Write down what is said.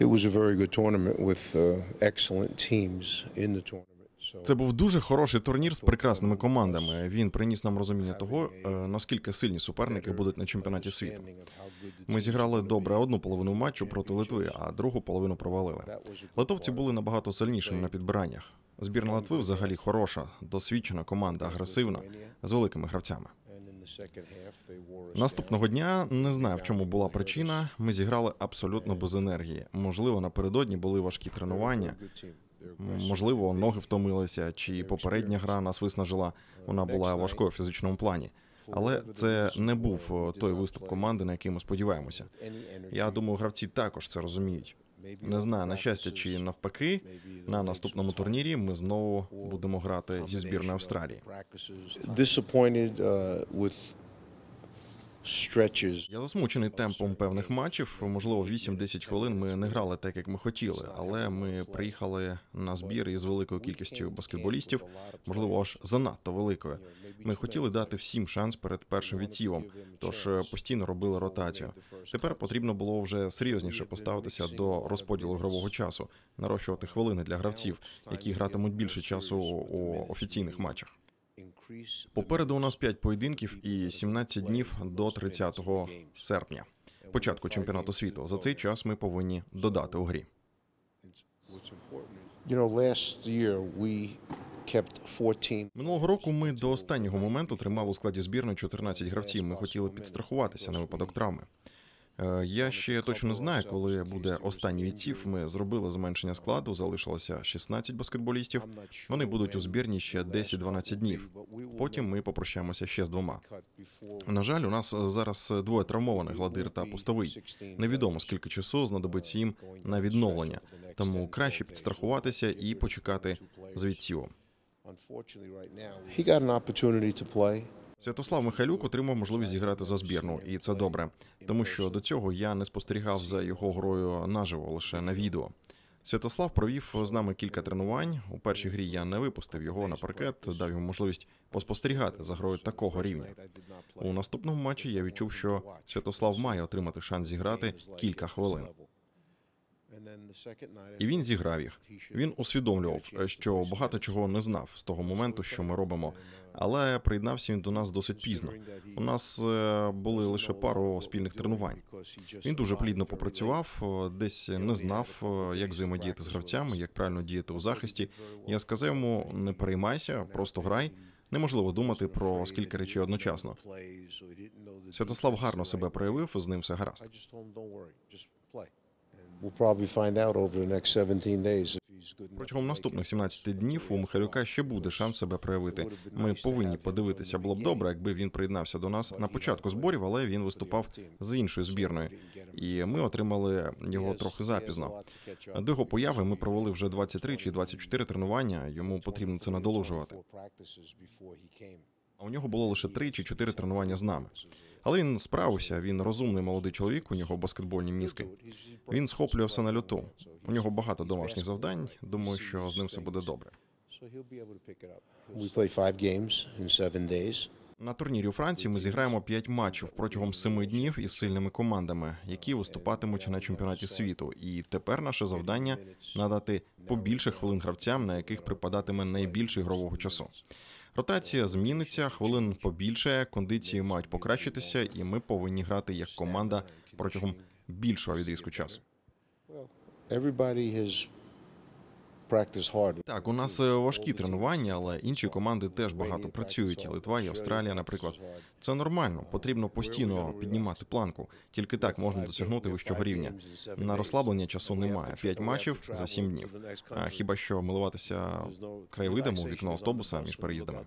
It was a very uh. Це був дуже хороший турнір з прекрасними командами. Він приніс нам розуміння того, е, наскільки сильні суперники будуть на чемпіонаті світу. Ми зіграли добре одну половину матчу проти Литви, а другу половину провалили. Литовці були набагато сильнішими на підбираннях. Збірна Литви взагалі хороша, досвідчена команда, агресивна, з великими гравцями. Наступного дня не знаю, в чому була причина. Ми зіграли абсолютно без енергії. Можливо, напередодні були важкі тренування. Можливо, ноги втомилися, чи попередня гра нас виснажила. Вона була важкою в фізичному плані. Але це не був той виступ команди, на який ми сподіваємося. Я думаю, гравці також це розуміють. Не знаю, на щастя чи навпаки, на наступному турнірі ми знову будемо грати зі збірною Австралії. Я засмучений темпом певних матчів. Можливо, 8-10 хвилин ми не грали так, як ми хотіли, але ми приїхали на збір із великою кількістю баскетболістів, можливо, аж занадто великою. Ми хотіли дати всім шанс перед першим відсівом, тож е, постійно робили ротацію. Тепер потрібно було вже серйозніше поставитися до розподілу грового часу, нарощувати хвилини для гравців, які гратимуть більше часу у офіційних матчах. Попереду у нас 5 поєдинків і 17 днів до 30 серпня, початку чемпіонату світу. За цей час ми повинні додати у грі. You know, last year we kept 14 Минулого року ми до останнього моменту тримали у складі збірної 14 гравців. Ми хотіли підстрахуватися на випадок травми. Е, Я ще точно не знаю, коли буде останній відсів. Ми зробили зменшення складу. Залишилося 16 баскетболістів. Вони будуть у збірні ще 10-12 днів. Потім ми попрощаємося ще з двома. На жаль, у нас зараз двоє травмованих гладир та пустовий. Невідомо скільки часу знадобиться їм на відновлення, тому краще підстрахуватися і почекати з відсівом. He got an opportunity to play. Святослав Михайлюк отримав можливість зіграти за збірну, і це добре, тому що до цього я не спостерігав за його грою наживо, лише на відео. Святослав провів з нами кілька тренувань. У першій грі я не випустив його на паркет, дав йому можливість поспостерігати за грою такого рівня. У наступному матчі я відчув, що Святослав має отримати шанс зіграти кілька хвилин. І він зіграв їх. Він усвідомлював, що багато чого не знав з того моменту, що ми робимо. Але приєднався він до нас досить пізно. У нас е, були лише пару спільних тренувань. Він дуже плідно попрацював, е, десь не знав, е, як взаємодіяти з гравцями, як правильно діяти у захисті. Я сказав йому: не переймайся, просто грай. Неможливо думати про скільки речей одночасно. Святослав гарно себе проявив, з ним все гаразд. Протягом наступних 17 днів у Михайлюка ще буде шанс себе проявити. Ми повинні подивитися. Було б добре, якби він приєднався до нас на початку зборів, але він виступав з іншою збірною, і ми отримали його трохи запізно. До його появи ми провели вже 23 чи 24 тренування. Йому потрібно це надолужувати. А у нього було лише 3 чи 4 тренування з нами. Але він справився. Він розумний молодий чоловік. У нього баскетбольні мізки. Він схоплює все на люту. У нього багато домашніх завдань. Думаю, що з ним все буде добре. На турнірі у Франції ми зіграємо 5 матчів протягом 7 днів із сильними командами, які виступатимуть на чемпіонаті світу. І тепер наше завдання надати побільше хвилин гравцям, на яких припадатиме найбільше ігрового часу. Ротація зміниться, хвилин побільше, кондиції мають покращитися, і ми повинні грати як команда протягом більшого відрізку часу. Так, у нас е, важкі тренування, але інші команди теж багато працюють. Литва і Австралія, наприклад, це нормально. Потрібно постійно піднімати планку. Тільки так можна досягнути вищого рівня. На розслаблення часу немає. П'ять матчів за сім днів. А хіба що милуватися краєвидами у вікно автобуса між переїздами.